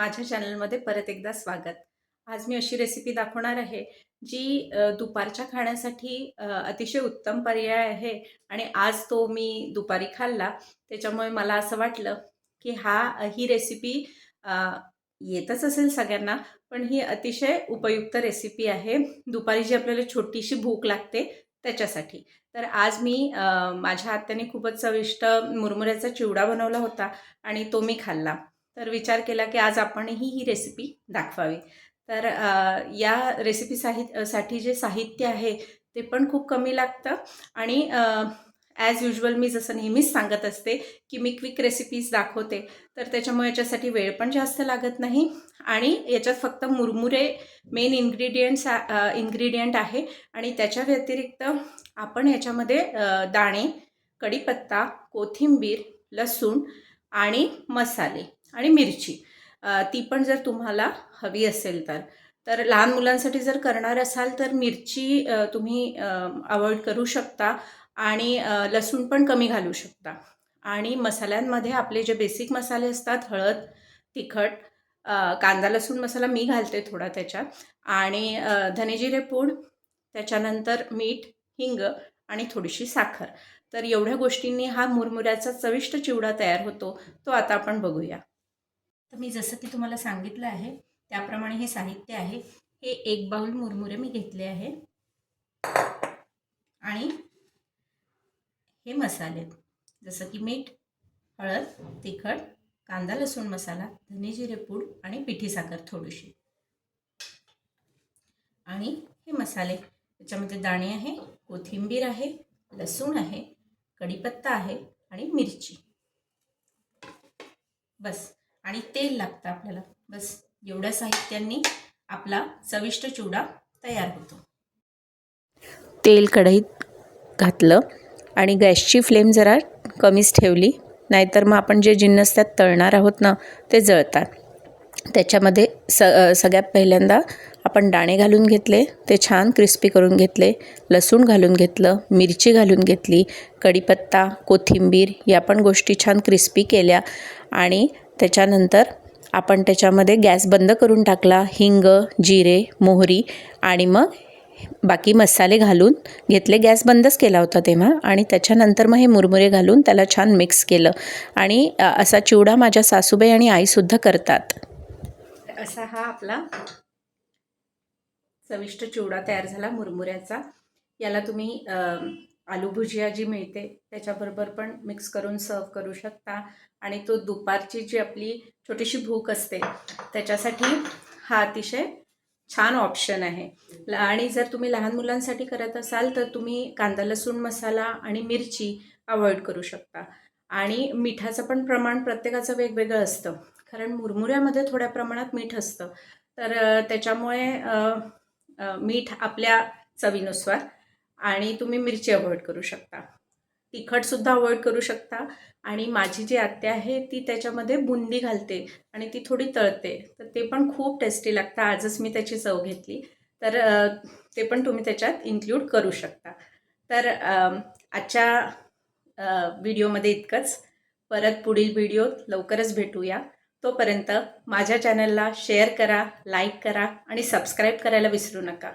माझ्या चॅनलमध्ये परत एकदा स्वागत. आज मी अशी रेसिपी दाखवणार आहे जी दुपारच्या खाण्यासाठी अतिशय उत्तम पर्याय आहे आणि आज तो मी दुपारी खाल्ला. त्याच्यामुळे मला असं वाटलं की हा ही रेसिपी येतच असेल सगळ्यांना पण ही अतिशय उपयुक्त रेसिपी आहे. दुपारी जी आपल्याला छोटीशी भूक लागते त्याच्यासाठी. तर आज मी माझ्या हात्याने खूपच चविष्ट मुरमुऱ्याचा चिवडा बनवला होता आणि तो मी खाल्ला. तर विचार केला की आज आपणही ही रेसिपी दाखवावी. तर या रेसिपी साहि साठी जे साहित्य आहे ते पण खूप कमी लागतं आणि ॲज युजल मी जसं नेहमीच सांगत असते की मी क्विक रेसिपीज दाखवते तर त्याच्यामुळे याच्यासाठी वेळ पण जास्त लागत नाही आणि याच्यात फक्त मुरमुरे मेन इन्ग्रेडियंट्स इन्ग्रेडियंट आहे आणि त्याच्या व्यतिरिक्त आपण याच्यामध्ये दाणे कढीपत्ता कोथिंबीर लसूण आणि मसाले आणि मिरची. ती पण जर तुम्हाला हवी असेल तर. तर लहान मुलांसाठी जर करणार असाल तर मिरची तुम्ही अवॉइड करू शकता आणि लसूण पण कमी घालू शकता. आणि मसाल्यांमध्ये आपले जे बेसिक मसाले असतात हळद तिखट कांदा लसूण मसाला मी घालते थोडा त्याच्यात. आणि धनेजिरे पूड त्याच्यानंतर मीठ हिंग आणि थोडीशी साखर. तर एवढ्या गोष्टींनी हा मुरमुऱ्याचा चविष्ट चिवडा तयार होतो तो आता आपण बघूया. तर मी जसं की तुम्हाला सांगितलं आहे त्याप्रमाणे हे साहित्य आहे. हे एक बाउल मुरमुरे मी घेतले आहे. आणि हे मसाले जसं की मीठ हळद तिखट कांदा लसूण मसाला धने जिरे पूड आणि पिठी साखर थोडीशी. आणि हे मसाले त्याच्यामध्ये दाणे आहे कोथिंबीर आहे लसूण आहे कढीपत्ता आहे आणि मिरची. बस. आणि तेल लागतं आपल्याला. बस एवढ्या साहित्यांनी आपला चविष्ट चिवडा तयार होतो. तेल कढईत घातलं आणि गॅसची फ्लेम जरा कमीच ठेवली नाहीतर मग आपण जे जिन्नस त्यात तळणार आहोत ना ते जळतात. त्याच्यामध्ये स सगळ्यात पहिल्यांदा आपण दाणे घालून घेतले ते छान क्रिस्पी करून घेतले लसूण घालून घेतलं मिरची घालून घेतली कढीपत्ता कोथिंबीर या पण गोष्टी छान क्रिस्पी केल्या आणि त्याच्यानंतर आपण त्याच्यामध्ये गॅस बंद करून टाकला हिंग जिरे मोहरी आणि मग बाकी मसाले घालून घेतले. गॅस बंदच केला होता तेव्हा आणि त्याच्यानंतर मग हे मुरमुरे घालून त्याला छान मिक्स केलं. आणि असा चिवडा माझ्या सासूबाई आणि आईसुद्धा करतात. असा हा आपला चविष्ट चिवडा तयार झाला मुरमुऱ्याचा. याला तुम्ही आलू भुजिया जी मिळते त्याच्याबरोबर पण मिक्स करून सर्व करू शकता. आणि तो दुपारची जी आपली छोटीशी भूक असते त्याच्यासाठी हा अतिशय छान ऑप्शन आहे. ल- आणि जर तुम्ही लहान मुलांसाठी करत असाल तर तुम्ही कांदा लसूण मसाला आणि मिरची अवॉइड करू शकता. आणि मिठाचं पण प्रमाण प्रत्येकाचं वेगवेगळं असतं. कारण मुरमुऱ्यामध्ये थोड्या प्रमाणात मीठ असतं. तर त्याच्यामुळे मीठ आपल्या चवीनुसार आणि तुम्ही मिरची अवॉइड करू शकता. तिखटसुद्धा अवॉइड करू शकता. आणि माझी जी आत्या आहे ती त्याच्यामध्ये बुंदी घालते आणि ती थोडी तळते. तर ते पण खूप टेस्टी लागतं. आजच मी त्याची चव घेतली. तर ते पण तुम्ही त्याच्यात इन्क्लूड करू शकता. तर आजच्या व्हिडिओमध्ये इतकंच. परत पुढील व्हिडिओत लवकरच भेटूया. तोपर्यंत माझ्या चॅनलला शेअर करा लाईक करा आणि सबस्क्राईब करायला विसरू नका.